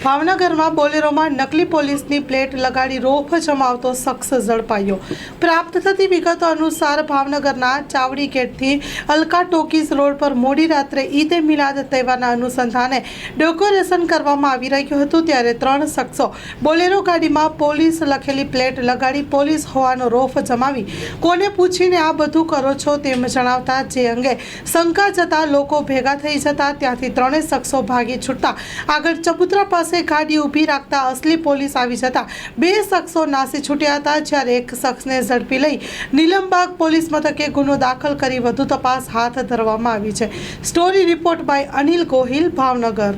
ભાવનગરમાં બોલેરોમાં નકલી પોલીસની પ્લેટ લગાડી રોફ જમાવતો શખ્સ ઝડપાયો. પ્રાપ્ત થતી વિગતો અનુસાર ભાવનગરના ચાવડી ગેટથી અલકા ટોકીઝ રોડ પર મોડી રાત્રે ઈદ મિલાદ તહેવારના અનુસંધાને ડેકોરેશન કરવામાં આવી રહ્યું હતું ત્યારે ત્રણ શખ્સો બોલેરો ગાડીમાં પોલીસ લખેલી પ્લેટ લગાડી પોલીસ હોવાનો રોફ જમાવી કોને પૂછીને આ બધું કરો છો તેમ જણાવતા જે અંગે શંકા જતા લોકો ભેગા થઈ જતા ત્યાંથી ત્રણેય શખ્સો ભાગી છૂટતા આગળ ચબુતરા પાસે ગાડી ઊભી રાખતા અસલી પોલીસ આવી જતા બે શખ્સો નાસી છૂટ્યા હતા, જ્યારે એક શખ્સને ઝડપી લઈ નીલમબાગ પોલીસ મથકે ગુનો દાખલ કરી વધુ તપાસ હાથ ધરવામાં આવી છે. Story report by Anil Gohil, Bhavnagar.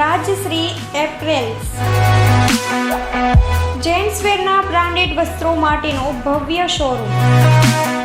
Rajshree apparels. જેન્ટ્સવેરના branded વસ્ત્રો માટેનો ભવ્ય showroom.